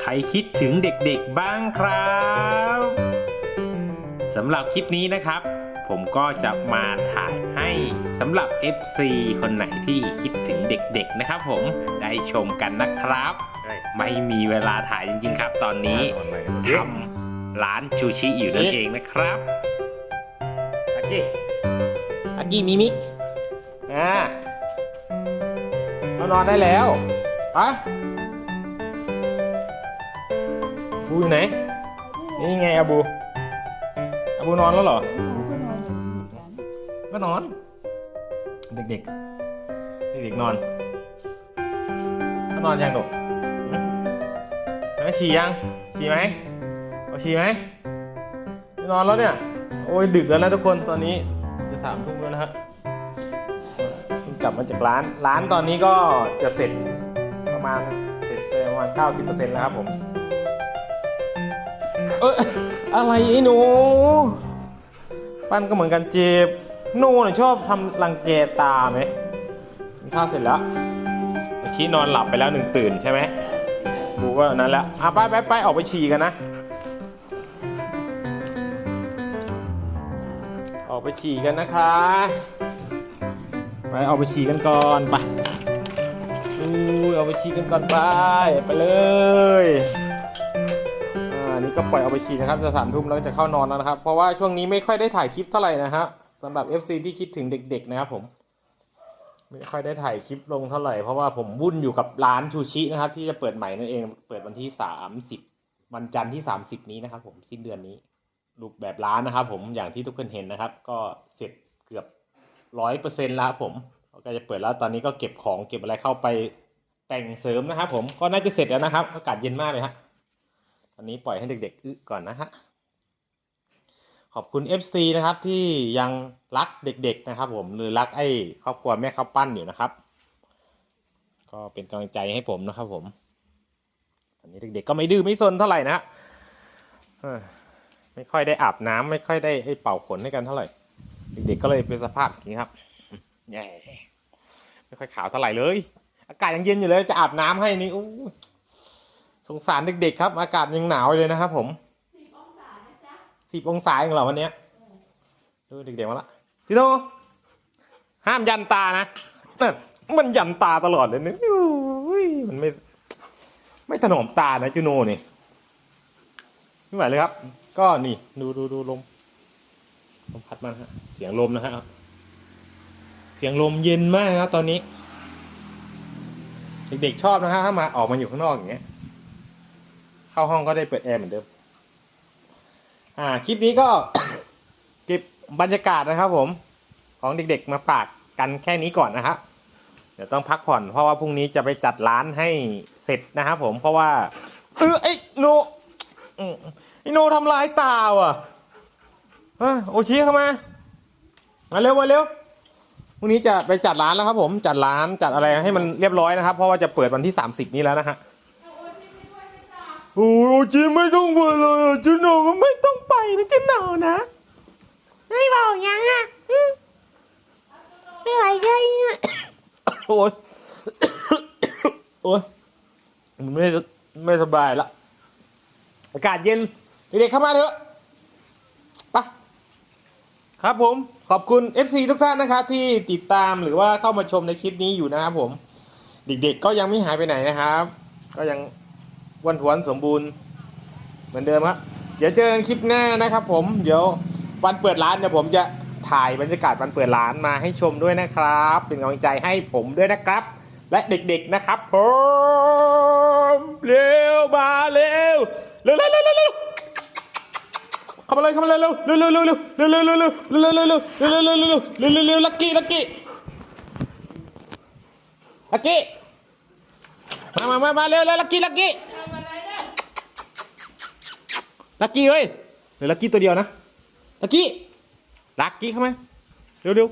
ใครคิดถึงเด็กๆบ้างครับสำหรับคลิปนี้นะครับ ผมก็จะมาถ่ายให้สำหรับ FC คนไหนที่คิดถึงเด็กๆนะครับผมได้ชมกันนะครับ ไม่มีเวลาถ่ายจริงๆครับ ตอนนี้ทำร้านชูชิอยู่นั่นเองนะครับอากิอากิมิมิอ่าเรานอนได้แล้วไป บูอยู่ไหน นี่ไงอาบูอาบูนอนแล้วเหรอ ก็นอน เด็กๆ เด็กๆนอนก็นอนยังหนูไม่ฉี่ยัง ฉี่ไหมเอาฉี่ไหมไม่นอนแล้วเนี่ย โอ้ยดึกแล้วนะทุกคนตอนนี้จะสามทุ่มแล้วนะฮะกลับมาจากร้าน ร้านตอนนี้ก็จะเสร็จประมาณเสร็จไปประมาณ 90%แล้วครับผม เอยอะไรไอ้หนู ปั้นก็เหมือนกันเจ็บหนูเนี่ยชอบทำรังแกตาไหมกินข้าวเสร็จแล้วชี้นอนหลับไปแล้วหนึ่งตื่นใช่ไหมบูก็นั่นแหละอะไปไปไปออกไปฉี่กันนะ ออกไปฉี่กันนะคะ ไปออกไปฉี่กันก่อนไปอู้ยออกไปฉี่กันก่อนไป ไปเลยอ่านี่ ก็ปล่อยเอาไปฉี่นะครับจะสามทุ่มแล้วจะเข้านอนแล้วนะครับ เพราะว่าช่วงนี้ไม่ค่อยได้ถ่ายคลิปเท่าไหร่นะฮะสำหรับ FC ที่คิดถึงเด็ก ๆ นะครับผมไม่ค่อยได้ถ่ายคลิปลงเท่าไหร่เพราะว่าผมวุ่นอยู่กับร้านชูชินะครับ ที่จะเปิดใหม่นั่นเอง เปิดวันที่สามสิบวันจันทร์ที่สามสิบนี้นะครับ ผมสิ้นเดือนนี้รูปแบบร้านนะครับ ผมอย่างที่ทุกคนเห็นนะครับ ก็เสร็จเกือบร้อยเปอร์เซ็นต์แล้วครับผมก็จะเปิดแล้วตอนนี้ก็เก็บของเก็บอะไรเข้าไปแต่งเสริมนะครับ ผมก็น่าจะเสร็จแล้วนะครับอากาศเย็นมากเลยฮะ ตอนนี้ปล่อยให้เด็กๆอึก่อนนะฮะ ขอบคุณ FC นะครับที่ยังรักเด็ก ๆนะครับ ผมหรือรักไอ้ครอบครัวแม่ข้าวปั้นอยู่นะครับ ก็เป็นกำลังใจให้ผมนะครับ ผมตอนนี้เด็กๆก็ไม่ดื้อไม่ซนเท่าไหร่นะฮะไม่ค่อยได้อาบน้ำไม่ค่อยได้ให้เป่าขนให้กันเท่าไหร่ เด็กๆก็เลยเป็นสภาพอย่างนี้ครับแย่ไม่ค่อยขาวเท่าไหร่เลย อากาศยังเย็นอยู่เลยจะอาบน้ำให้นี่อู้ สงสารเด็กๆครับ อากาศยังหนาวเลยนะครับผมสิบองศาเองเหรอวันเนี้ยดูเด็กๆมาละจิโนห้ามยันตานะนมันยันตาตลอดเลยเนี่ยอุ้ยมันไม่ ไม่ถนอมตานะจิโนนี่ไม่ไหวเลยครับ ก็นี่ ดูดูดูลมลมพัดมาฮะ เสียงลมนะฮะเสียงลมเย็นมากนะครับตอนนี้ เด็กๆชอบนะฮะถ้ามาออกมาอยู่ข้างนอกอย่างเงี้ย เข้าห้องก็ได้เปิดแอร์เหมือนเดิม อ่า คลิปนี้ก็ เก็บบรรยากาศนะครับผม ของเด็กๆมาฝากกันแค่นี้ก่อนนะครับเดี๋ยวต้องพักผ่อนเพราะว่าพรุ่งนี้จะไปจัดร้านให้เสร็จนะครับผม เพราะว่า เออไอ้โนไอโนทำลายตาว่ะเอ้ยโอชิเข้ามา มาเร็วมาเร็วพรุ่งนี้จะไปจัดร้านแล้วครับผม จัดร้านจัดอะไรให้มันเรียบร้อยนะครับ เพราะว่าจะเปิดวันที่ 30 นี้แล้วนะฮะ โอ้โอชิไม่ต้องไปเลยจูโน่ก็ไม่ต้องไปนะจูโน่นะไม่บอกยังอะอืมไม่ไหวเลยอะโอ้ยโอ้ยมันไม่ไม่สบายละอากาศเย็นเด็กๆเข้ามาเถอะไปครับผมขอบคุณ FC ทุกท่านนะครับที่ติดตามหรือว่าเข้ามาชมในคลิปนี้อยู่นะครับผม เด็กๆก็ยังไม่หายไปไหนนะครับ ก็ยัง วันทวนสมบูรณ์ เหมือนเดิมครับเดี๋ยวเจอกันคลิปหน้านะครับ ผมเดี๋ยววันเปิดร้านเดี๋ยวผมจะถ่ายบรรยากาศวันเปิดร้านมาให้ชมด้วยนะครับ เป็นกำลังใจให้ผมด้วยนะครับ และเด็กๆนะครับผมเร็วมาเร็วเร็วเร็วเร็วเร็วเร็วเข้ามาเลยเข้ามาเลยเร็วเร็วเร็วเร็วเร็วเร็วเร็วเร็วเร็วเร็วเร็วเร็วเร็วเร็วเร็วเร็วเร็วเร็วเร็วลักกี้ลักกี้ลักกี้มามามาเร็วเร็วลักกี้ลักกี้ ลักกี้เฮ้ยเหลือลักกี้ตัวเดียวนะลักกี้ลักกี้เข้ามาเร็วเร็ว